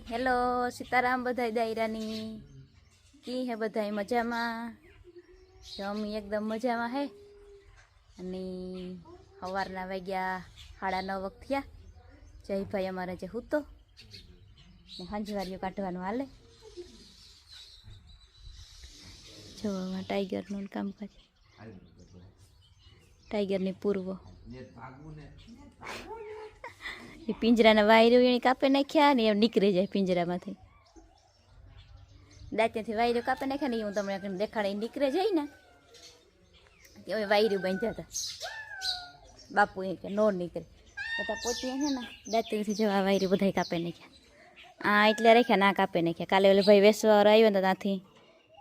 Hello Sitaram બધાય દાયરાની. કી હે બધાય મજામાં? જમી એકદમ મજામાં હે. અને સવારના વાગ્યા સાડા નવ વખત થયા. જયભાઈ અમારે જે હૂતો ને હંજવારીઓ કાઢવાનું હાલે. જોવામાં ટાઈગરનું કામકાજ. ટાઈગરની પૂર્વ. પિંજરાના વાયરો એને કાપી નાખ્યા ને એમ નીકળી જાય પિંજરામાંથી. દાંત્યાથી વાયરો કાપી નાખ્યા ને એ હું તમને દેખાડે નીકળે જાય ને. હવે વાયરું બાંધ્યા હતા. બાપુ એ કે નો નીકળે. બધા પોતી છે ને, દાંતીથી જવા વાયરું બધા કાપી નાખ્યા. આ એટલે રાખ્યા ના કાપી નાખ્યા. કાલે ઓલે ભાઈ વેસવાવાળો આવ્યો ને ત્યાંથી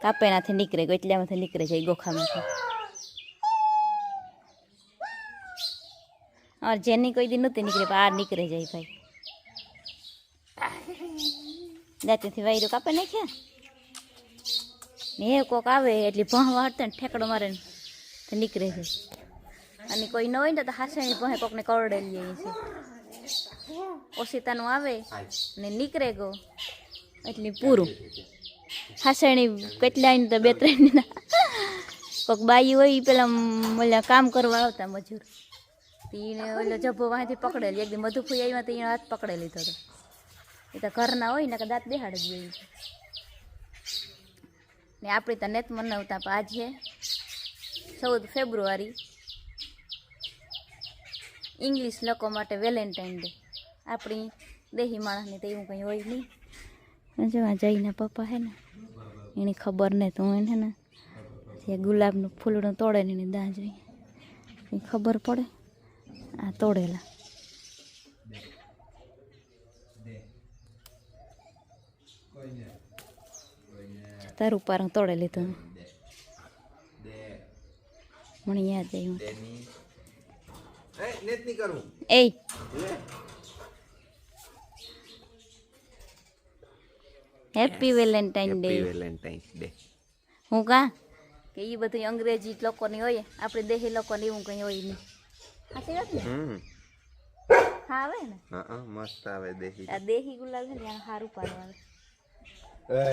કાપે નાથી નીકળે ગયો, એટલામાંથી નીકળે જાય ગોખામાંથી. और જેની કોઈ દી નહોતી નીકળે આ નીકળે જાય ભાઈ દાંતીથી વાયરો કાપે નાખ્યા ને એ કોક આવે એટલે ભણવા હટતા ને ઠેકડો મારે તો નીકળે છે અને કોઈ ન હોય ને તો હાસણી ભણે કોકને કરડેલી જાય છે ઓશિતાનું આવે ને નીકળે ગો એટલે પૂરું હાસણી કેટલાય તો બે ત્રણ કોક બાઈ હોય પેલા કામ કરવા આવતા મજૂર તીને ઓલો જબ્બો વાંથી પકડેલી. એકદી મધુફુઈ આવ્યા તો એનો હાથ પકડી લીધો હતો. એ તો ઘરના હોય ને કે દાંત બેહાડી ગયું ને આપણે તો નેત મનાવતા પણ આજે ચૌદ ફેબ્રુઆરી, ઇંગ્લિશ લોકો માટે વેલેન્ટાઇન ડે. આપણી દેહી માણસની તો એવું કંઈ હોય નહીં. જો જઈને પપ્પા હે ને, એની ખબર નહીં તો એને ને એ ગુલાબનું ફૂલડું તોડે ને એની દાં એ ખબર પડે. આ તોડેલા. તારું પાર તોડે લીધું. મને યાદ આવ્યું. એ હેપી વેલેન્ટાઇન ડે હું કા? કે એ બધું અંગ્રેજી લોકોની હોય. આપણે દેહી લોકોની એવું કંઈ હોય નહીં. સાચી વાત ને? હમ. હા આવે ને? હા હા મસ્ત આવે દેહી આ દેહી ગુલાબ છે ને સારું પાડું આવે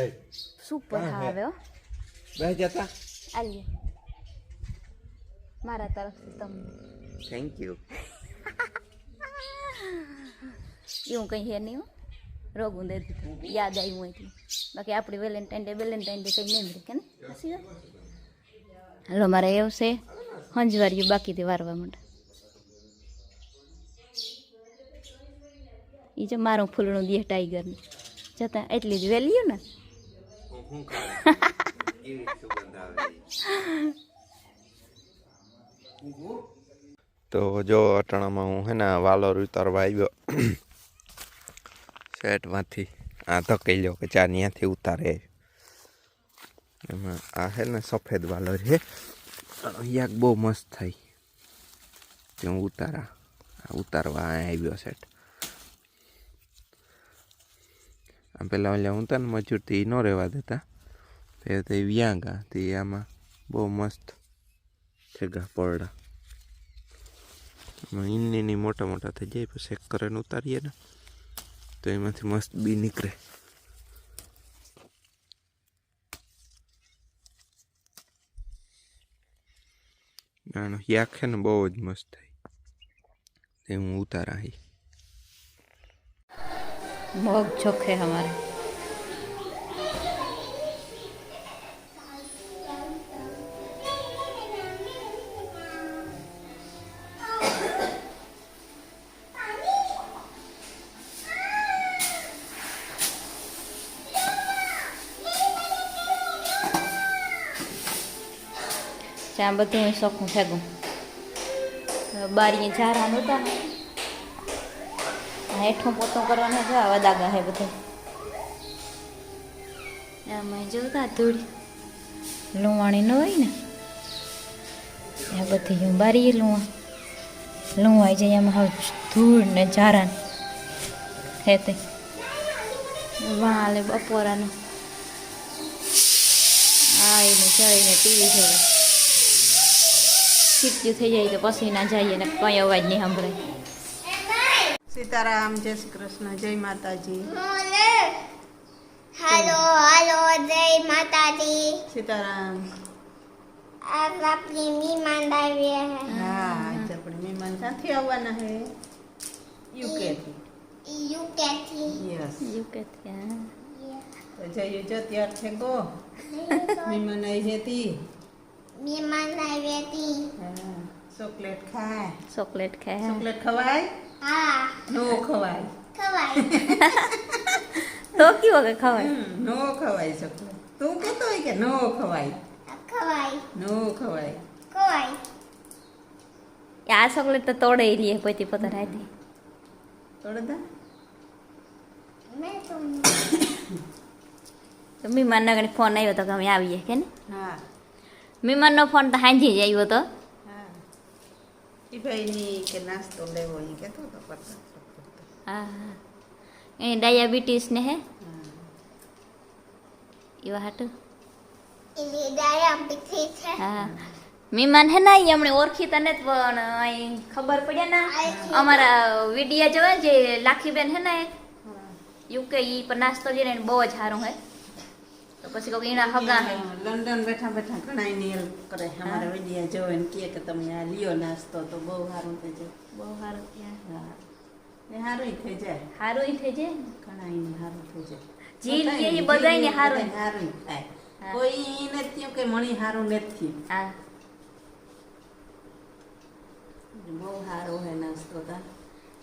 એ સુપર હા આવે હો. બે જતા? મારા તરફથી તમને થેન્ક યુ એવું કંઈ હે નહીં હો. રોગું દીધું યાદ આવ્યું એટલે. બાકી આપણી વેલેન્ટાઇન ડે વેલેન્ટાઇન ડે કંઈ નહીં મળે કે ને હાલો મારે એવું છે. હંજવારીયું બાકીથી વારવા માટે. એ જો મારું ફૂલણું દે ટાઈગરને. જતા એટલી જ વેલ્યુ ને? તો જો અટાણામાં હું હે ને વાલોર ઉતારવા આવ્યો. સેટમાંથી આ ધકેલી લ્યો કે ચા ત્યાંથી ઉતારે. એમાં આ હે ને સફેદ વાલોર છે યાક બહુ મસ્ત તે હું ઉતારા. ઉતારવા આવ્યો સેટ આ પેલા ઓલા હું તને મજૂરથી ન રહેવા દેતા તે તે વ્યાંગા તે આમાં બહુ મસ્ત ભેગા પડડા એમાં ઈનની મોટા મોટા થઈ જાય પછી એક કરીને ઉતારીએ ને તો એમાંથી મસ્ત બી નીકળે આનો યાક છે ને બહુ જ મસ્ત થાય તે હું ઉતારા હી મગ ચોખ્ખે હમારે ત્યાં બધું શોખું ફેગું બારીએ ઝારા નહોતા. હેઠું પોતું કરવાના જો આવા દાગા હે બધા. આમાં જોતા ધૂળ. લુવાણી ન હોય ને? આ બધી હું બારી લુવા. લુવાઈ જાય એમાં હવે ધૂળ ને ઝારા હે તે. વાલે બપોરાનું. આવીને જઈને ટીવી જોવે. ચીપચ્યું થઈ જાય તો પછી ના જઈએ ને કંઈ અવાજ નહીં સંભળાય સીતારામ જય શ્રી કૃષ્ણ જય માતાજી. હાલો હાલો જય માતાજી. સીતારામ. આજ આપણી મહેમાન આવ્યા હે. હા આજ આપણે મહેમાન ક્યાંથી આવવાના હે? યુકે થી યુકે થી યસ. યુકે ત્યાં તો જઈએ જો ત્યાર છે ગો. મહેમાન આવી જતી. મહેમાન આવ્યા હતી. હા ચોકલેટ ખાય. ચોકલેટ ખાય ચોકલેટ ખવાય? હા. નો ખવાય. ખવાય. તો કેવો કે ખવાય? નો ખવાય ચોકલેટ તું કહેતો હોય કે નો ખવાય? ખવાય. નો ખવાય. ખવાય. આ ચોકલેટ તો તોડે લઈએ પોતે પોતાના હાથે. તોડદા મેં તો તો મહેમાનનો ઘણી ફોન આવ્યો તો કે અમે આવીએ કે ને? હા. મહેમાનનો ફોન તો હાંજી જ આવ્યો તો. હા ભાઈની કે નાસ્તો લેવો એ કહેતો હતો કરતા હા હા એ ડાયાબિટીસ ને હે એવા હાટું હા મીમાન હે ને એમણે અમને ઓળખી તને પણ અહીં ખબર પડ્યા ના અમારા વિડિયા જોવા જે લાખીબેન હે ને યુકે ઈ પર નાસ્તો જે ને બહુ જ સારું હે તો પછી કોઈ એના હગા હે. લંડન બેઠા બેઠા ઘણા હેલ્પ કરે. અમારા વિડિયા જોવે ને કહે કે તમે આ લ્યો નાસ્તો તો બહુ સારું થઈ જાય. બહુ સારું હા. એ સારું થઈ જાય. સારું થઈ જાય? ને. ઘણા એને સારું થઈ જાય. જી લે એ બધાય ને સારું સારું થાય. કોઈ નથી કે મણી સારું નથી હા. બહુ સારો હે નાસ્તો તા.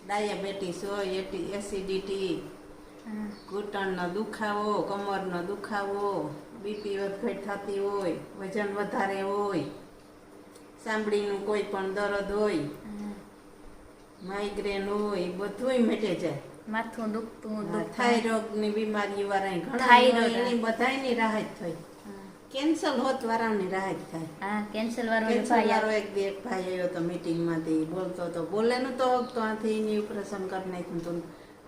ડાયાબિટીસ હોય એસિડિટી. ઘૂંટણનો દુખાવો કમરનો દુખાવો બીપી વધઘટ થતી હોય વજન વધારે હોય ચામડીનું કોઈ પણ દર્દ હોય માઇગ્રેન હોય બધુંય મટે જાય. માથું દુખતું થાઇરોઇડની બીમારી વાળા ઘણા થાઇરોઇડ, એની બધાયની રાહત થઈ. કેન્સલ હોત વાળાની રાહત થાય. હા કેન્સલ વાળો ભાઈ એક બે એક ભાઈ આવ્યો તો મીટિંગમાંથી બોલતો તો બોલે ન તો તો આથી એની ઓપરેશન કરી નાખ્યું તો.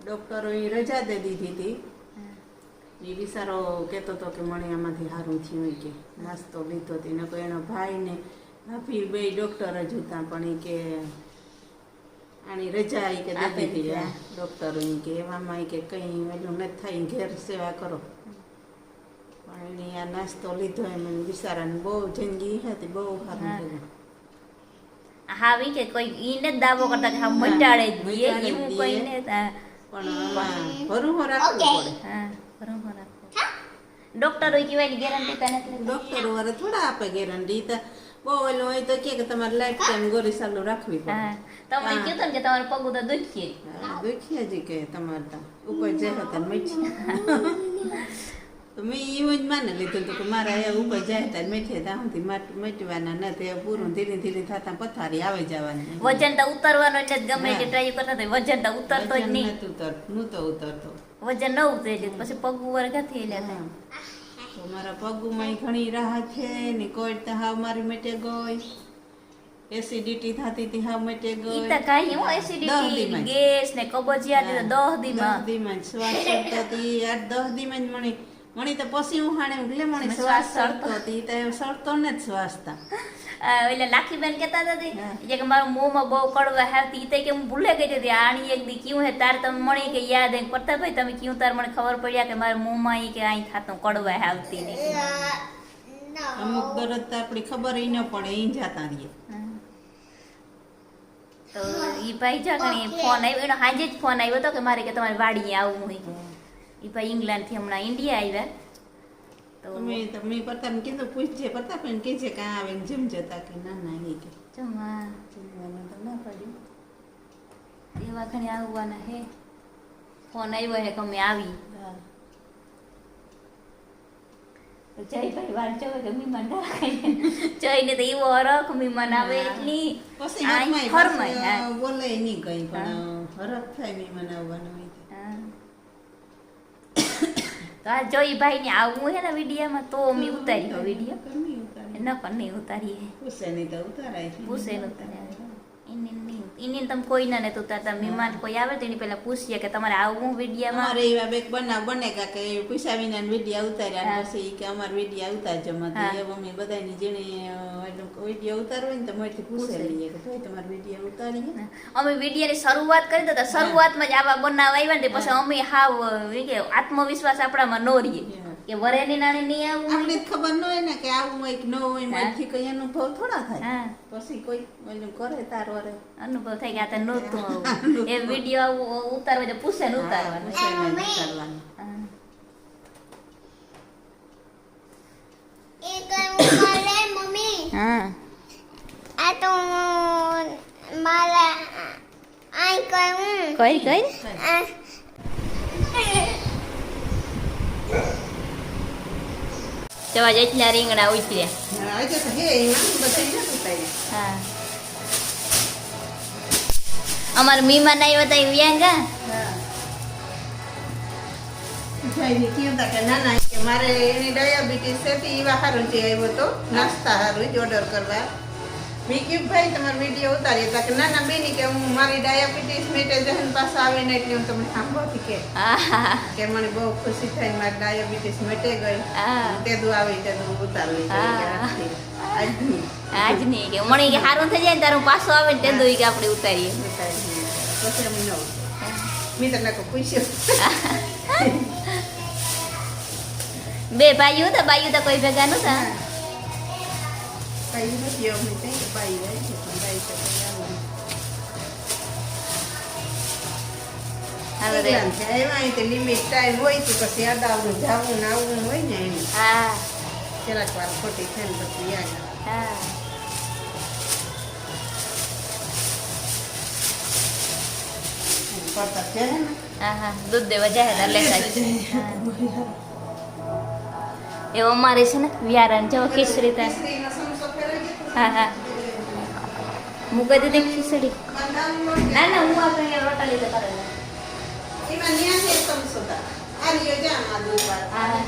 ડોક્ટરોએ રજા દે દીધી હતી. એ બિસારો કહેતો હતો કે મને આમાંથી સારું થયું કે નાસ્તો લીધો હતી. ને કોઈ એનો ભાઈ ને ભાભી બે ડોક્ટર જ હતા પણ એ કે આની રજા એ કે આપી દીધી દીધી, ડોક્ટરો કે એવામાં કે કંઈ વેલું નથી થાય ઘેર સેવા કરો. પણ એની આ નાસ્તો લીધો એમ એને બિચારાને બહુ જિંદગી હતી બહુ સારું હા. કે કોઈ ઈને દાવો કરતા કે હા મટાડે જ દઈએ એવું. કોઈને હા પણ ભરું રાખવું પડે. હા બરોબર રાખો ડોક્ટર હોય કહેવાય ગેરંટી તને નથી ડોક્ટર વાળા થોડા આપે ગેરંટી તો. બહુ ઓલું હોય તો કે કે તમારે લાઈફ ટાઈમ ગોરી સાલો રાખવી પડે. હા તમે કીધું ને કે તમારે પગ તો દુખીએ. હા, દુખ્યા જ કે તમારે તો. ઉપર જે હતા મીઠી. તો મેં એવું જ માને લીધું હતું કે મારા એ ઉપર જાય ત્યાં મેઠે ત્યાંથી મટવાના હવે પૂરું ધીરે ધીરે થતા પથારી આવે જવાની. વજન તો ઉતરવાનું એટલે ગમે હા. તે ટ્રાય કરતા હતા વજન તો ઉતરતો જ નહીં. ઉતર હું તો ઉતરતો. વજન ન ઉતરે છે પછી પગું વર્ગાથી એટલે તો મારા પગમાં ઘણી રાહત છે ને કોઈ તો હાવ મારી મેટે ગઈ. એસિડિટી થતી હતી હાવ મેટે ઈ ગઈ તો કાઈ હું એસિડિટી ગેસ ને કબજિયાત તો દહ દીમાં. દહ દીમાં શ્વાસ ચડતો હતી આઠ દહ દીમાં જ મણી. મણી તો પછી હું હાણે એટલે મણી શ્વાસ ચડતો હતી તો એ સડતો ને જ શ્વાસ તા આ એટલે લાખીબેન કહેતા હતા. ઈ કે મારું મોંમાં બહુ કડવા હાવતી તો કે હું ભૂલે ગઈ હતી આણી એક દી ક્યું હે તાર તમે મણી કે યાદ હે ભાઈ તમે ક્યું તાર મને ખબર પડ્યા કે મારા મોંમાં ઈ કે અહીં થાતું કડવા હાવતી ને. અમુક દરદ આપણી ખબર ન પડે ઈ જાતા રહીએ. તો એ ભાઈ જા ફોન આવ્યો એનો હાજે જ ફોન આવ્યો હતો કે મારે કે તમારે વાડીએ આવવું હોય ઈ ભાઈ ઇંગ્લેન્ડથી હમણાં ઇન્ડિયા આવ્યા તો તમે તમે પ્રતાપને કીધું પૂછજે પ્રતાપને કહેજે કે આ આવીને જેમ જતા કે ના ના એ કે. જમવા જમવાનું તો ના પાડ્યું એવા ઘણી આવવાના હે. ફોન આવ્યો હે કે અમે આવી. જયભાઈ વાર કે મીમાન જઈને તો એવો હરખ મીમાન આવે એટલી. પછી આ હરમાય ફરમાય, બોલે નહીં કઈ પણ હરખ થાય મેં હોય તો. હા. તો આ જોઈ ભાઈ ને આવવું હે ને વિડીયામાં તો મેં ઉતારી હો વીડિયો. ન પણ નહીં ઉતારીએ. પૂછે નહીં તો ઉતારાય પૂછે પૂછે ઉતાર્યા એને તમે કોઈને ના નતું ઉતારતા મહેમાન કોઈ આવે તો એની પહેલા પૂછીએ કે તમારે આવું વિડીયામાં અમારે એવા બેક બનાવ બને કા કે પૈસા વિના વિડીયા ઉતાર્યા. પછી કે અમાર વિડીયા ઉતારજો. મત એ મમ્મી બધાની જેને વીડિયો ઉતારવો ને તો મોટી પૂછે. લઈએ કે ભાઈ તમારે વિડીયા ઉતારીએ અમે વિડીયાની શરૂઆત કરી દેતા શરૂઆતમાં જ આવા બનાવ આવ્યા ને પછી અમે હાવ કે આત્મવિશ્વાસ આપણામાં નો રહીએ. કે વરેની નાની નહીં આવું આપણે ખબર ન હોય ને કે આવું હોય કે ન હોય હા. મારથી કઈ અનુભવ થોડા થાય? હા. પછી કોઈ ઓલું કરે તાર વરે. અનુભવ થઈ ગયા તો નહોતું આવું. એ વીડિયો આવું ઉતારવા તો પૂછે ને ઉતારવાનું. ઉતારવાનું. હા. આ તો મારા આઈ કયું કઈ કઈ? આ જવા જેટલા રીંગણા તો હે અમાર મહેમાન આવ્યા હતા એ વ્યાંગા મારે એની ડાયાબિટીસ છે તે એવા હારું જે આવ્યો તો નાસ્તા હારું જ ઓર્ડર કરવા મેં કીધું તમારો વીડિયો ઉતારીએ તા કે ના ના બેની કે હું મારી ડાયાબિટીસ મેટે જહન પાસે આવે ને એટલે હું તમને સાંભળતી કે કે મને બહુ ખુશી થઈ મારી ડાયાબિટીસ મેટે ગઈ. તે તેદું આવી દુ ઉતારવી આજની આજ નહીં કે મને કે સારું થઈ જાય ને તારું પાછો આવે ને તે દુ કે આપણે ઉતારીએ. ઉતારી પછી એમ ન મેં કો પૂછ્યું બે ભાઈઓ હતા ભાઈઓ તો કોઈ ભેગા નતા કઈ નથી અમે કઈ બાઈ રહી છે પણ બાઈ તો કઈ આવે હાલો રે એમ છે, એમાં અહીં તો લિમિટ ટાઈમ હોય તો પછી અડાવડું જાવું ને આવવું હોય ને એમ હા જરાક વાર ખોટી થાય ને પછી યાદ હા પડતા છે ને હા હા દૂધ દેવા જાય હતા લેતા જ. હા. એવું અમારે છે ને વ્યારણ જો ખીચડી થાય દીધો. હા હા મૂકી દીધી ખીચડી ના ના હું આપણે રોટા રોટલી તો કરે એમાં ન્યા છે સમસો તા. આ રહ્યો માં દૂધ હા